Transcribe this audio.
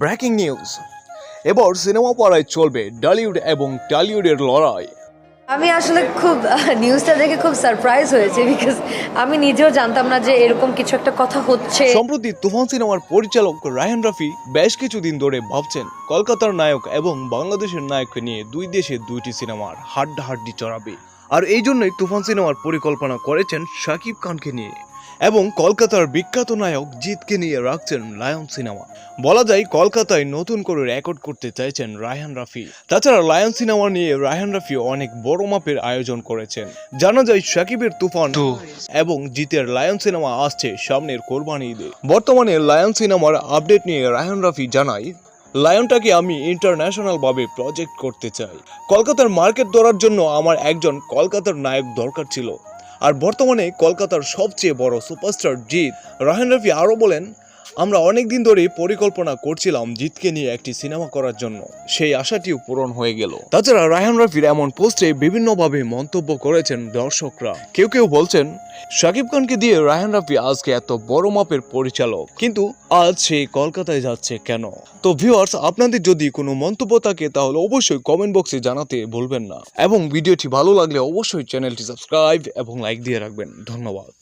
Breaking news. এবার cinema পাড়ায় চলবে ডলিউড এবং টলিউডের লড়াই। আমি আসলে খুব নিউজটা দেখে খুব সারপ্রাইজ হয়েছে বিকজ আমি নিজেও জানতাম না যে এরকম কিছু একটা কথা হচ্ছে। সম্প্রতি তুফান সিনেমার পরিচালক রায়হান রাফি বেশ কিছুদিন ধরে ভাবছেন কলকাতার নায়ক এবং বাংলাদেশের নায়ককে নিয়ে দুই দেশে দুইটি সিনেমার হাড্ডাহাড্ডি চড়াবে। আর এই জন্যই তুফান সিনেমার পরিকল্পনা করেছেন শাকিব খানকে নিয়ে। এবং কলকাতার বিখ্যাত নায়ক জিতকে নিয়ে রাখছেন লায়ন সিনেমা। বলা যায় কলকাতায় নতুন করে রেকর্ড করতে চাইছেন রায়হান রাফি। তাছাড়া লায়ন সিনেমা নিয়ে রায়হান রাফি অনেক বড় মাপের আয়োজন করেছেন। জানা যায় শাকিবের তুফান এবং জিতের লায়ন সিনেমা আসছে সামনের কোরবানি ঈদে। বর্তমানে লায়ন সিনেমার আপডেট নিয়ে রায়হান রাফি জানায় লায়নটাকে আমি ইন্টারন্যাশনাল ভাবে প্রজেক্ট করতে চাই। কলকাতার মার্কেট ধরার জন্য আমার একজন কলকাতার নায়ক দরকার ছিল। আর বর্তমানে কলকাতার সবচেয়ে বড় সুপারস্টার জিৎ। রাহেন রফি আরও বলেন আমরা অনেক দিন ধরে পরিকল্পনা করছিলাম জিতকে নিয়ে একটি সিনেমা করার জন্য। সেই আশাটিও পূরণ হয়ে গেল। তাছাড়া রায়হান রাফির এমন পোস্টে বিভিন্নভাবে মন্তব্য করেছেন দর্শকরা। কেউ কেউ বলছেন, শাকিব খানকে দিয়ে রায়হান রাফি আজকে এত বড় মাপের পরিচালক। কিন্তু আজ সে কলকাতায় যাচ্ছে কেন? তো ভিউয়ার্স আপনাদের যদি কোনো মন্তব্য থাকে, তাহলে অবশ্যই কমেন্ট বক্সে জানাতে ভুলবেন না। এবং ভিডিওটি ভালো লাগলে অবশ্যই চ্যানেলটি সাবস্ক্রাইব এবং লাইক দিয়ে রাখবেন। ধন্যবাদ।